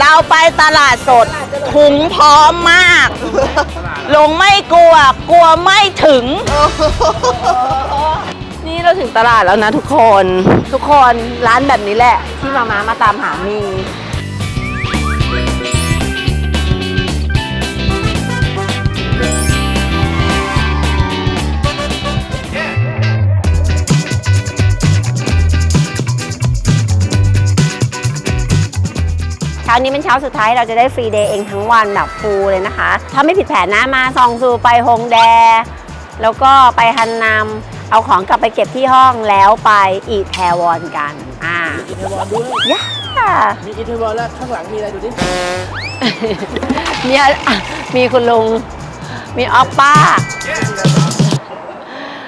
เราไปตลาดสด ถุงพร้อมมาก ลงไม่กลัว กลัวไม่ถึง นี่เราถึงตลาดแล้วนะทุกคน ทุกคนร้านแบบนี้แหละ ที่มามามาตามหามี ช้านี้เป็นเช้าสุดท้ายเราจะได้ฟรีเดย์เองทั้งวันแบบฟูลเลยนะคะ ถ้าไม่ผิดแผนนะมาซองซูไปฮงแด แล้วก็ไปฮันนำเอาของกลับไปเก็บที่ห้องแล้วไปอีทแทวอนกัน อ่าอิทวอนด้วยย่ามีอิทวอนแล้วข้างหลังมีอะไรดูดิมีอะมีคุณลุงมีออปป้า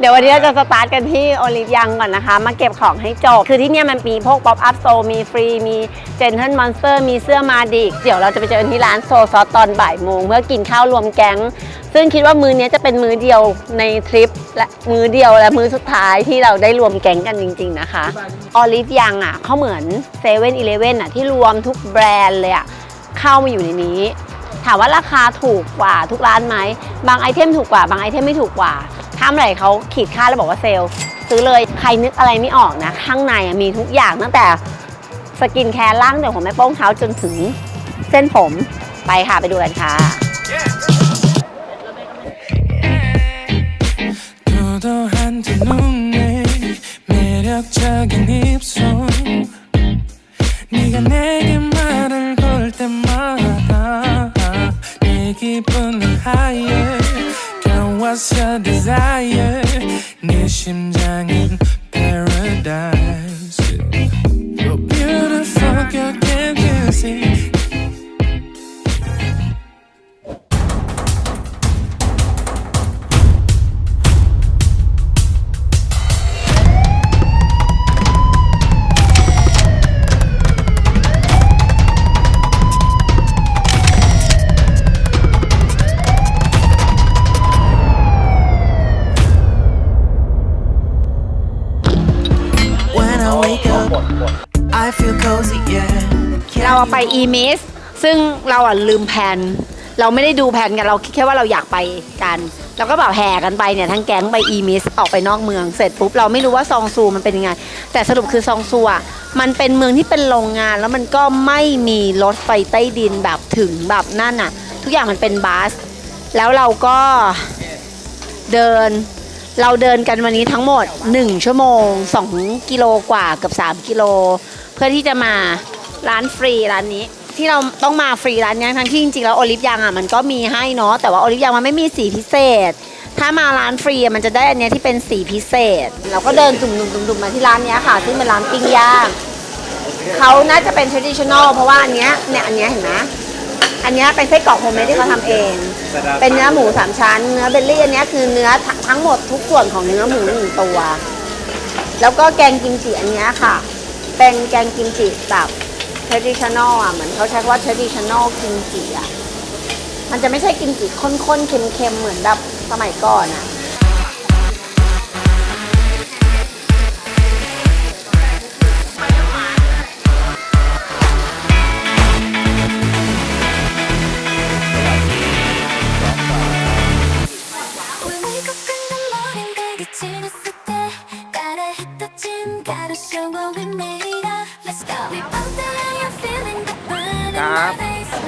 เดี๋ยววันนี้เราจะสตาร์ทกันที่โอลิฟยังก่อนนะคะ มาเก็บของให้จบ คือที่เนี่ยมันมีพวกป๊อปอัพโซมีฟรี มีเจนเทิลมอนสเตอร์ มีเสื้อมาดิกเดี๋ยวเราจะไปเจอกันที่ร้านโซซอสตอนบ่ายโมงเพื่อกินข้าวรวมแก๊ง ซึ่งคิดว่ามื้อนี้จะเป็นมื้อเดียวในทริปและมื้อเดียวและมื้อสุดท้ายที่เราได้รวมแก๊งกันจริง ๆนะคะออลิฟยังอะเขาเหมือนเซเว่นอีเลฟเว่นอะที่รวมทุกแบรนด์เลยอะเข้ามาอยู่ในนี้ ถามว่าราคาถูกกว่าทุกร้านไหมบางไอเทมถูกกว่าบางไอเทมไม่ถูกกว่า ถ้าเมื่อไหร่เขาขีดค่าแล้วบอกว่าเซลล์ซื้อเลย ใครนึกอะไรไม่ออกนะ ข้างในอะมีทุกอย่างตั้งแต่สกินแคร์ล่างแต่หัวแม่โป้งเท้าจนถึงเส้นผม ไปค่ะ ไปดูกันค่ะ 도도한 두 눈에 매력적인 입술 네가 내게 말을 걸 때마다 내 기분은 higher Girl what's your desire I feel cozy, yeah. เราอะไปอีมิสซึ่งเราอะลืมแผนเราไม่ได้ดูแผนกันเราคิดแค่ว่าเราอยากไปกันเราก็แบบแห่กันไปเนี่ยทั้งแก๊งไปอีมิสออกไปนอกเมืองเสร็จปุ๊บเราไม่รู้ว่าซองซูมันเป็นยังไง แต่สรุปคือซองซูอะมันเป็นเมืองที่เป็นโรงงาน แล้วมันก็ไม่มีรถไฟใต้ดินแบบถึงแบบนั่นอะ ทุกอย่างมันเป็นบัสแล้วเราก็เดิน เราเดินกันวันนี้ทั้งหมด 1 ชั่วโมง 2 กิโลกว่าเกับ 3 กิโล เพื่อที่จะมาร้านฟรีร้านนี้ ที่เราต้องมาฟรีร้านนี้ทั้งที่จริงๆแล้วโอลิฟยังอะมันก็มีให้เนาะแต่ว่าโอลิฟยังมันไม่มีสีพิเศษ ถ้ามาร้านฟรีมันจะได้อันเนี้ยที่เป็นสีพิเศษ เราก็เดินจุ่มๆๆๆมาที่ร้านนี้ค่ะ ซึ่งเป็นร้านปิ้งย่างเขาน่าจะเป็น traditional เพราะว่าอันเนี้ยเนี่ยอันเนี้ยเห็นไหม อันเนี้ยเป็นไส้กรอกโฮมเมดที่เขาทำเอง เป็นเนื้อหมูสามชั้น เนื้อเบลลี่อันเนี้ยคือเนื้อทั้งทั้งหมดทุกส่วนของเนื้อหมูหนึ่งตัว แล้วก็แกงกิมจิอันเนี้ยค่ะ เป็นแกงกิมจิแบบ traditional อะ เหมือนเขาใช้คำว่า traditional กิมจิอะ มันจะไม่ใช่กิมจิข้นๆ เค็มๆ เหมือนแบบสมัยก่อนอะ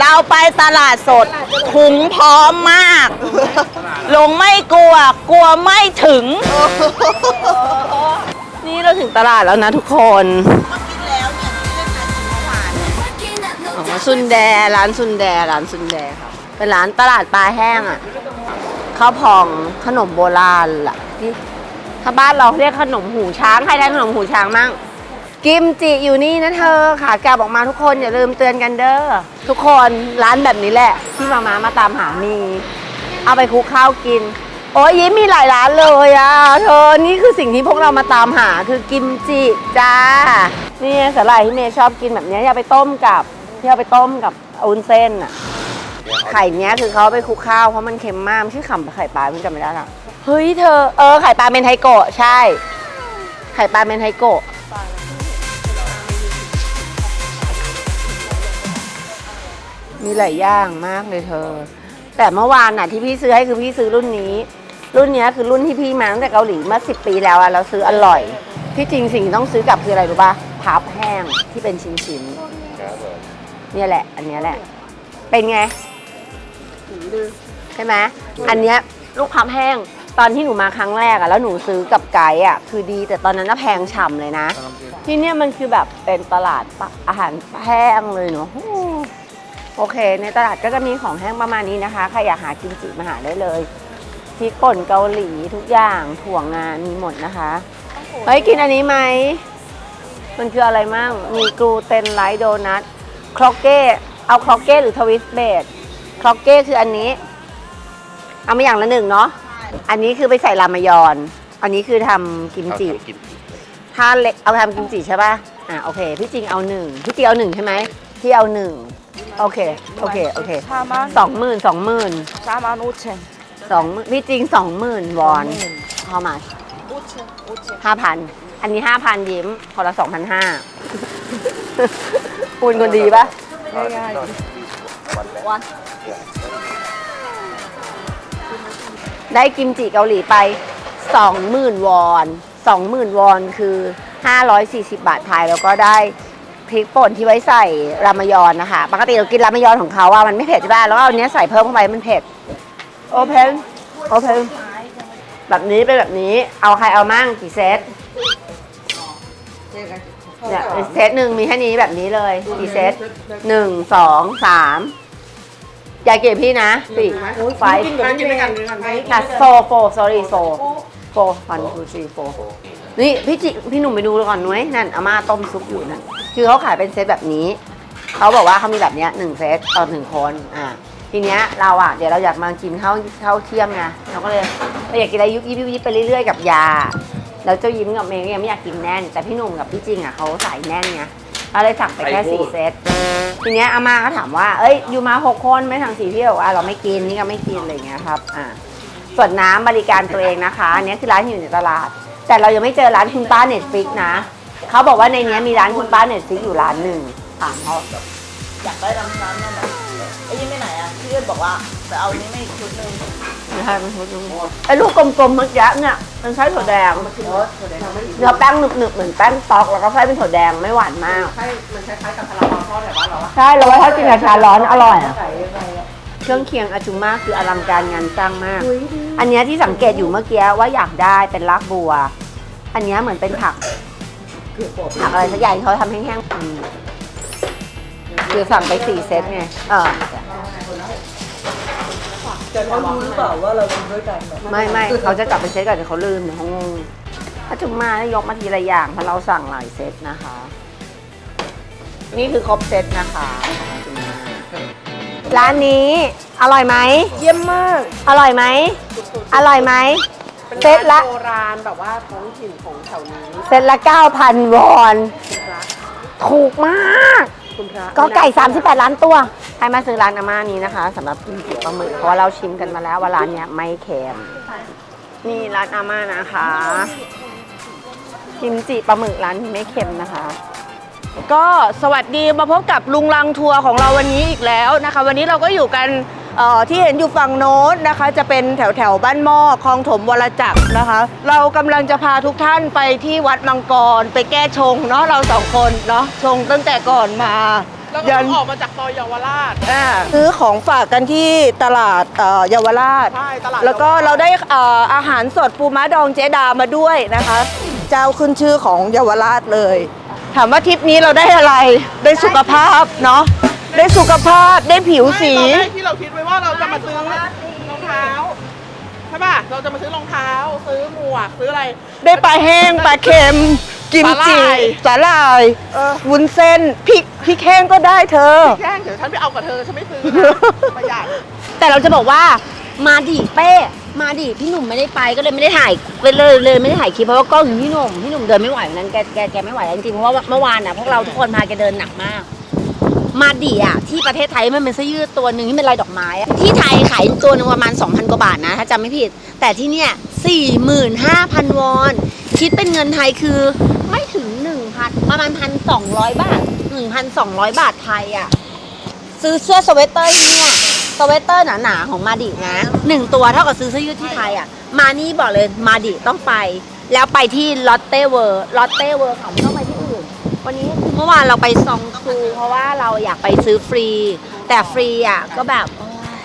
เราไปตลาดสดถุงพร้อมมาก ลงไม่กลัว กลัวไม่ถึง นี่เราถึงตลาดแล้วนะทุกคน Working at no อ๋อซุนแดร้านซุนแดร้านซุนแดครับเป็นร้านตลาดปลาแห้งอะข้าวพองขนมโบราณล่ะนี่ถ้าบ้านเราเรียกขนมหูช้างใครทานขนมหูช้างมั่ง กิมจิอยู่นี่นะเธอขากลับออกมาทุกคนอย่าลืมเตือนกันเด้อทุกคนร้านแบบนี้แหละ ที่มามามาตามหามี เอาไปคลุกข้าวกิน โอ้ยยิ้มมีหลายร้านเลยอะเธอนี่คือสิ่งที่พวกเรามาตามหาคือกิมจิจ้านี่สาหร่ายที่เมย์ชอบกินแบบนี้ยอย่าไปต้มกับที่เอาไปต้มกับอุนเส้นอะไข่เนี้ยคือเขาไปคลุกข้าวเพราะมันเค็มมากชื่อขำไข่ปลาไม่จำไม่ได้ละเฮ้ยเธอเออไข่ปลาเมนไทโกะใช่ ไข่ปลาเมนไทโกะ มีหลายอย่างมากเลยเธอ แต่เมื่อวานน่ะที่พี่ซื้อให้คือพี่ซื้อรุ่นนี้ รุ่นเนี้ยคือรุ่นที่พี่มาตั้งแต่เกาหลีเมื่อสิปีแล้วอะเราซื้ออร่อย ที่จริงสิ่งที่ต้องซื้อกลับคืออะไรรู้ป่ะพับแห้งที่เป็นชิ้นๆเนี่ยแหละ อันเนี้ยแหละ เป็นไงใช่ไหมอันเนี้ยลูกพับแห้งตอนที่หนูมาครั้งแรกอะแล้วหนูซื้อกับไกด์อะคือดีแต่ตอนนั้นน่ะแพงฉ่ำเลยนะ ที่เนี่ยมันคือแบบเป็นตลาดปะอาหารแห้งเลยเนาะ โอ้โอเค ในตลาดก็จะมีของแห้งประมาณนี้นะคะ ใครอยากหากิมจิมาหาได้เลยพริกป่นเกาหลีทุกอย่างถั่วงามีหมดนะคะ เฮ้ย กินอันนี้ไหม มันคืออะไรมั่ง มีกลูเตนไลท์โดนัทครอกเก้ เอาครอกเก้หรือทวิสเบดครอกเก้คืออันนี้ เอามาอย่างละหนึ่งเนาะ อันนี้คือไปใส่รามายอน อันนี้คือทำกิมจิถ้าเล็กเอาไปทำกิมจิใช่ป่ะ อ่าโอเค พี่จริงเอาหนึ่ง พี่จริงเอาหนึ่งใช่ไหมพี่เอาหนึ่ง โอเค โอเค โอเคสองหมื่นสองหมื่น4만5 천. สองหมื่นพี่จริงสองหมื่นวอน how much ห้าพันอันนี้ห้าพันยิ้มคนละสองพันห้าคุณคนดีปะได้กิมจิเกาหลีไปสองหมื่นวอนสองหมื่นวอนคือห้าร้อยสี่สิบบาทไทยแล้วก็ได้ พริกป่นที่ไว้ใส่รามายอนนะคะ ปกติเรากินรามายอนของเขาอะมันไม่เผ็ดใช่ป่ะแล้วก็เอาอันเนี้ยใส่เพิ่มเข้าไปมันเผ็ด โอเพนโอเพนแบบนี้เป็นแบบนี้ เอาใครเอามั่งกี่เซตเนี่ยเซตหนึ่งมีแค่นี้แบบนี้เลยกี่เซตหนึ่งสองสามอย่าเก็บพี่นะสี่ไฟค่ะโฟโฟ sorry โฟโฟวันทูซีโฟนี่พี่จิพี่หนุ่มไปดูก่อนนุ้ยนั่นอาม่าต้มซุปอยู่นั่น คือเขาขายเป็นเซตแบบนี้ เขาบอกว่าเขามีแบบเนี้ยหนึ่งเซตต่อหนึ่งคนอ่าทีเนี้ยเราอะเดี๋ยวเราอยากมากินข้าวข้าวเที่ยงไงเราก็เลยเราอยากกินอะไรยุบยิบยุบยิบไปเรื่อยๆกับยาแล้วเจ้ายิ้มกับเมย์ก็ยังไม่อยากกินแน่น แต่พี่หนุ่มกับพี่จริงอะเขาสายแน่นไงเราเลยสั่งไปแค่สี่เซตทีเนี้ยอาม่าก็ถามว่าเอ้ยอยู่มาหกคนไม่สั่งสี่พี่บอกว่าเราไม่กินนี่ก็ไม่กินอะไรอย่างเงี้ยครับอ่าส่วนน้ำบริการตัวเองนะคะอันเนี้ยคือร้านที่อยู่ในตลาด แต่เรายังไม่เจอร้านคุณป้าเน็ตฟิกนะ เขาบอกว่าในเนี้ยมีร้านคุณป้าเน็ตฟิกอยู่ร้านหนึ่งถามเขาอยากได้น้ำน้ำนั่นน่ะไอ้ยี่ไม่ไหนอะพี่เอิ้นบอกว่าไปเอานี้ไม่ชุดหนึงไม่ใช่มันชุดนึงไอ้ลูกกลมๆเมื่อกี้เนี่ยมันใช้ถั่วแดงเนื้อแป้งหนึบๆเหมือนแป้งตอกแล้วก็ไส้เป็นถั่วแดงไม่หวานมาก ใช่มันคล้ายๆกับคาราบาลทอดแต่ว่าเราอะใช่เราว่าถ้ากินกับชาร้อนอร่อยอะเครื่องเคียงอาจุมาคืออลังการงานสร้างมาก อันเนี้ยที่สังเกตอยู่เมื่อกี้ว่าอยากได้เป็นรากบัว อันเนี้ยเหมือนเป็นผัก ผักอะไรสักอย่างที่เขาทำแห้งๆอืมคือสั่งไปสี่เซตไงเออ แต่เขารู้หรือเปล่าว่าเรากินด้วยกันแบบไม่ไม่เขาจะกลับไปเซตก่อนเดี๋ยวเขาลืมเดี๋ยวเขางงอาจุมาให้ยกมาทีละอย่างเพราะเราสั่งหลายเซตนะคะ นี่คือครบเซตนะคะอาจุมาร้านนี้อร่อยไหม เยี่ยมมาก อร่อยไหม อร่อยไหม เซตละโบราณแบบว่าท้องถิ่นของแถวนี้เซตละ 9,000 วอนถูกมาก คุณพระก็ไก่ 38 ล้านตัว ให้มาซื้อร้านอาม่านี้นะคะสำหรับกิมจิปลาหมึกเพราะว่าเราชิมกันมาแล้วว่าร้านเนี้ยไม่เค็มนี่ร้านอาม่านะคะกิมจิปลาหมึกร้านนี้ไม่เค็มนะคะ ก็สวัสดีมาพบกับลุงลังทัวร์ของเราวันนี้อีกแล้วนะคะ วันนี้เราก็อยู่กันเอ่อ ที่เห็นอยู่ฝั่งโน้นนะคะ จะเป็นแถวแถวๆบ้านหม้อคลองถมวรจักรนะคะ เรากำลังจะพาทุกท่านไปที่วัดมังกร ไปแก้ชงเนาะเราสองคนเนาะชงตั้งแต่ก่อนมาแล้วก็ออกมาจากซอยเยาวราชอ่าซื้อของฝากกันที่ตลาดเอ่อเยาวราช ใช่ ตลาด แล้วก็เราได้เอ่ออาหารสดปูม้าดองเจดามาด้วยนะคะ เจ้าขึ้นชื่อของเยาวราชเลย ถามว่าทริปนี้เราได้อะไร ได้สุขภาพเนาะ ได้สุขภาพได้ผิวสีตอนแรกที่เราคิดไว้ว่าเราจะมาซื้อรองเท้าใช่ป่ะเราจะมาซื้อรองเท้า ซื้อหมวกซื้ออะไร ได้ปลาแห้งปลาเค็ม กิมจิสาหร่าย สาหร่ายวุ้นเส้นพริกพริกแห้งก็ได้เธอ แย่งเดี๋ยวฉันไปเอากับเธอฉันไม่ซื้อนะประหยัดแต่เราจะบอกว่ามาดิเป้มาดิพี่หนุ่มไม่ได้ไปก็เลยไม่ได้ถ่ายไปเลยเลยไม่ได้ถ่ายคลิปเพราะว่ากล้องอยู่ที่พี่หนุ่มพี่หนุ่มเดินไม่ไหววันนั้นแกแกแกไม่ไหวแล้วจริงๆเพราะว่าเมื่อวานน่ะพวกเราทุกคนพาแกเดินหนักมาก มาดิอะที่ประเทศไทยมันเป็นเสื้อยืดตัวหนึ่งที่เป็นลายดอกไม้อะที่ไทยขายตัวหนึงประมาณ 2,000 กว่าบาทนะ ถ้าจำไม่ผิด แต่ที่เนี่ย 45,000 วอน คิดเป็นเงินไทยคือไม่ถึง 1,000 ประมาณ 1,200 บาท 1,200 บาทไทยอะ ซื้อเสื้อสเวตเตอร์เนี่ยสเวตเตอร์หนาๆของมาดินะหนึ่งตัวเท่ากับซื้อเสื้อยืดที่ไทยอะ มานี่บอกเลยมาดิต้องไป แล้วไปที่ลอตเต้เวิร์ลอตเต้เวิร์ค่ะไม่ต้องไป วันนี้คือเมื่อวานเราไปซองซูเพราะว่าเราอยากไปซื้อฟรี แต่ฟรีอะก็แบบโอ้ย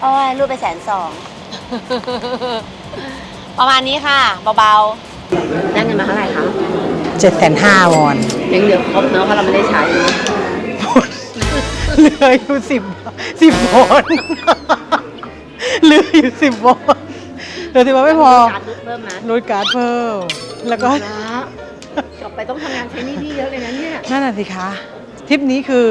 โอ้ยรูดไปแสนสอง ประมาณนี้ค่ะ เบาๆ ได้เงินมาเท่าไหร่คะเจ็ดแสนห้าวอนยังเหลือครบเนอะเพราะเราไม่ได้ใช้เนอะเหลืออยู่สิบสิบวอนเหลืออยู่สิบวอนเหลือสิบวอนไม่พอการเพิ่มนะรูดการ์ดเพิ่มแล้วก็ครับกลับ ไปต้องทำงานใช้หนี่พี่เยอะเลยนะเนี่ย นั่นน่ะสิคะทริปนี้คือ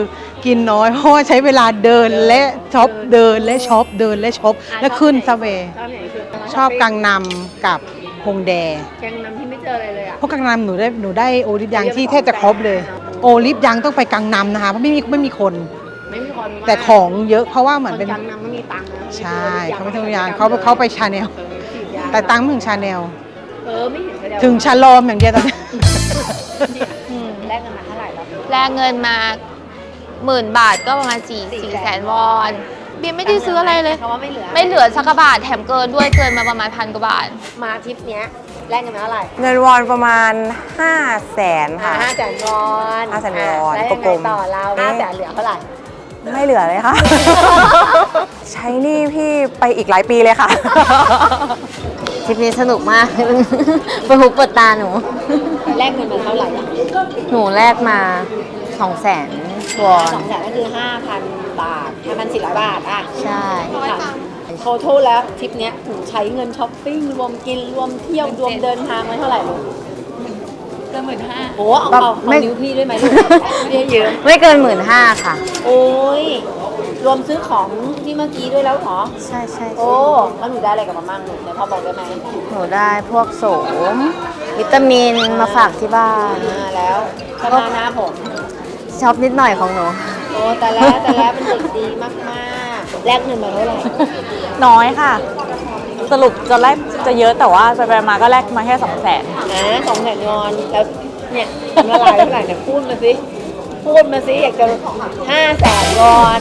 กินน้อยเพราะว่าใช้เวลาเดินและช็อปเดินและช็อปเดินและช็อปและขึ้นซับเวย์ชอบไหนคือชอบกังนำกับฮงแด แกงน้ำที่ไม่เจออะไรเลยอะ เพราะกังนำหนูได้หนูได้โอลิฟยังที่แทบจะครบเลย โอลิฟยังต้องไปกังนำนะคะเพราะไม่มีไม่มีคน ไม่มีคนแต่ของเยอะเพราะว่าเหมือนคเป็นนกังน้ำไม่มีตังค์นะใช่เขาไม่ทำงานเขาเขาไปชาแนลเออฉีดยาแต่ตังค์ไม่ถึงชาแนล เออไม่เห็นเลยถึงชาลอมอย่างเดียวตอนนี้แลกเงินมาเท่าไหร่แล้ว แลกเงินมาหมื่นบาทก็ประมาณ4 4แสนวอนเบียร์ไม่ได้ซื้ออะไรเลยเขาว่าไม่เหลือไม่เหลือสักกระบาทแถมเกินด้วยเกินมาประมาณพันกว่าบาท มาทริปเนี้ยแลกเงินมาเท่าไหร่เงินวอนประมาณ 5 0 0แสนค่ะ ห้าแสนวอนห้าแสนวอนแล้วยังกลไงมๆ ต่อเราห้าแสนเหลือเท่าไหร่ ไม่เหลือเลยค่ะ ใช้หนี่พี่ไปอีกหลายปีเลยค่ะ ทริปนี้สนุกมาก เป็นหูเปิดตาหนู แลกเงินมาเท่าไหร่อะหนูแลกมา2 0 0แสนวอน สองแสนก็คือห้าพันบาทห้าพันสี่ร้อยบาทอะใช่ โททลแล้วทริปเนี้ยถึงใช้เงินช้อปปิ้งรวมกินรวมเที่ยวรวมเดินทางไว้เท่าไหร่ลูกก็หมื่นห้าโอ้เอาเอาเอานิ้วพี่ด้วยไหมลูกไม่ได้เยอะไม่เกินหมื่นห้าค่ะ โอ้ย รวมซื้อของที่เมื่อกี้ด้วยแล้วเหรอ ใช่ใช่โอ้ แล้วหนูได้อะไรกลับมาบ้างลูกเดี๋ยวพ่อบอกได้ไหมหนูได้พวกโสม วิตามินมาฝากที่บ้าน อ่าแล้วชอบหน้าผมช็อปนิดหน่อยของหนู โอ้แต่แล้วแต่แล้วเป็นเด็กดีมากๆ แลกเงินมาเท่าไหร่น้อยค่ะ สรุปจะแลกจะเยอะแต่ว่าไปๆมาก็แลกมาแค่สองแสนนะสองแสนงอนแล้วเนี่ยทำละลายเท่าไหร่เนี่ยพูดมาสิ พูดมาสิอยากจะห้าแสนงอน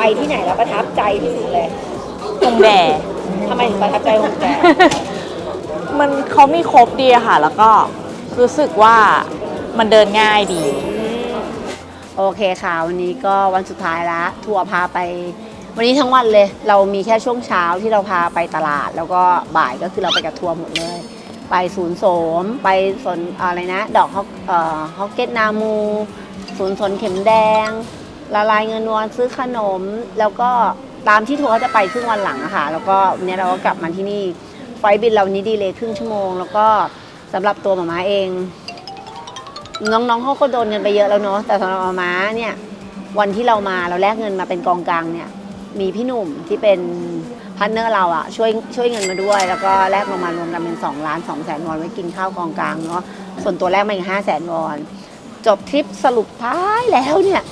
ไปที่ไหนแล้วประทับใจที่สุดเลยตรงแดทำไมถึงประทับใจของแกมันเขามีครบดีอะค่ะ แล้วก็รู้สึกว่ามันเดินง่ายดี โอเคค่ะ วันนี้ก็วันสุดท้ายละทัวร์พาไป วันนี้ทั้งวันเลย เรามีแค่ช่วงเช้าที่เราพาไปตลาด แล้วก็บ่ายก็คือเราไปกับทัวร์หมดเลย ไปศูนย์โสม ไปสวนอะไรนะ ดอกฮอกเอ่อฮอกเก็ตนามู ศูนย์สนเข็มแดง ละลายเงินวอนซื้อขนม แล้วก็ตามที่ทัวร์เขาจะไปครึ่งวันหลังอะค่ะ แล้วก็วันนี้เราก็กลับมาที่นี่ ไฟล์บินเรานี้ดีเลยครึ่งชั่วโมง แล้วก็สำหรับตัวหมาม้าเอง น้องๆเขาก็โดนเงินไปเยอะแล้วเนาะแต่สำหรับหมาม้าเนี่ยวันที่เรามาเราแลกเงินมาเป็นกองกลางเนี่ย มีพี่หนุ่มที่เป็นพาร์เนอร์เราอะช่วยช่วยเงินมาด้วย แล้วก็แลกมามารวมกันเป็น2ล้าน2แสนวอนไว้กินข้าวกองกลางเนาะส่วนตัวแรกมาอีก5แสนวอน จบทริปสรุปท้ายแล้วเนี่ย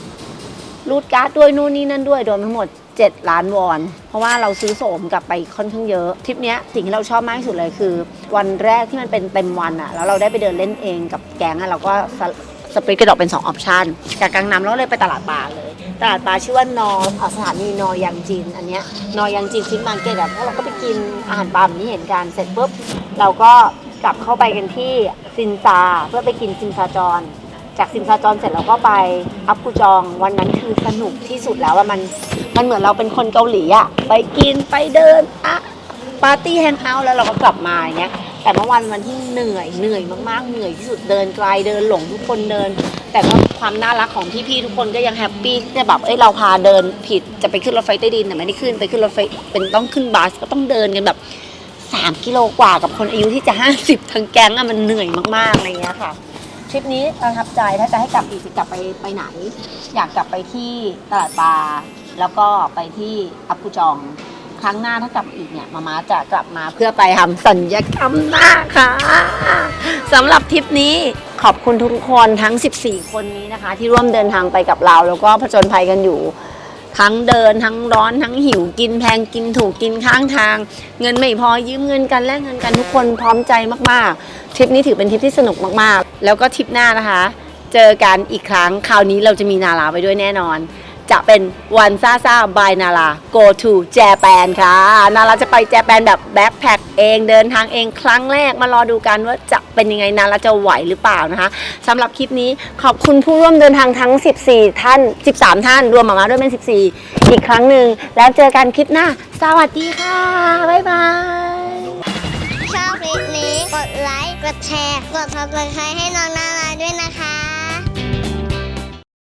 รูดการ์ดด้วยนู่นนี่นั่นด้วยรวมทั้งหมด 7 ล้านวอน เพราะว่าเราซื้อโสมกลับไปค่อนข้างเยอะทริปเนี้ยสิ่งที่เราชอบมากที่สุดเลยคือ วันแรกที่มันเป็นเต็มวันอะแล้วเราได้ไปเดินเล่นเองกับแก๊งอะเราก็สสปริตกระดอกเป็น 2 ออปชันจากกลางน้ำเราเลยไปตลาดปลาเลย ตลาดปลาชื่อว่านอสถานีนอยังจีน อันเนี้ยนอยังจีนฟิชมาร์เก็ตอะพวกเราก็ไปกินอาหารปลาแบบนี้เห็นกันเสร็จปุ๊บเราก็กลับเข้าไปกันที่ซินซาเพื่อไปกินซินซาจอน จากซิมซาจอนเสร็จเราก็ไปอัพกูจองวันนั้นคือสนุกที่สุดแล้วว่ามันมันเหมือนเราเป็นคนเกาหลีอะไปกินไปเดินอะปาร์ตี้แฮงเอาท์แล้วเราก็กลับมาอย่างเงี้ยแต่เมื่อวันวันที่เหนื่อยเหนื่อยมากๆเหนื่อยที่สุดเดินไกลเดินหลงทุกคนเดิน แต่ก็ความน่ารักของพี่ๆทุกคนก็ยังแฮปปี้ที่จะแบบเอ้ยเราพาเดินผิดจะไปขึ้นรถไฟใต้ดินแต่ไม่ได้ขึ้นไปขึ้นรถไฟเป็นต้องขึ้นบัสก็ต้องเดินกันแบบสามกิโลกว่ากับคนอายุที่จะห้าสิบทั้งแก๊งอะมันเหนื่อยมากๆอะไรเงี้ยค่ะ ทริปนี้ประทับใจถ้าจะให้กลับอีกจะกลับไปไปไหน อยากกลับไปที่ตลาดปลาแล้วก็ไปที่อัปปุจอง ครั้งหน้าถ้ากลับอีกเนี่ยมาม่าจะกลับมาเพื่อไปทำสัญญกรรมหน้าค่ะสำหรับทริปนี้ขอบคุณทุกคนทั้ง 14 คนนี้นะคะ ที่ร่วมเดินทางไปกับเรา แล้วก็ผจญภัยกันอยู่ ทั้งเดินทั้งร้อนทั้งหิวกินแพงกินถูกกินข้างทาง เงินไม่พอยืมเงินกันแลกเงินกันทุกคนพร้อมใจมากๆทริปนี้ถือเป็นทริปที่สนุกมากๆ แล้วก็ทริปหน้านะคะ เจอกันอีกครั้งคราวนี้เราจะมีนาลาไปด้วยแน่นอน จะเป็นวันซาซาบายนารา go to Japan ค่ะ นาราจะไปเจแปนแบบแบ็คแพคเองเดินทางเองครั้งแรกมารอดูกันว่าจะเป็นยังไงนาราจะไหวหรือเปล่านะคะสำหรับคลิปนี้ขอบคุณผู้ร่วมเดินทางทั้ง 14 ท่าน 13 ท่าน รวมมามาด้วยเป็น 14 อีกครั้งหนึ่งแล้วเจอกันคลิปหน้า สวัสดีค่ะ บ๊ายบายชอบคลิปนี้กดไลค์กดแชร์ กด subscribe ให้น้องนาราด้วยนะคะ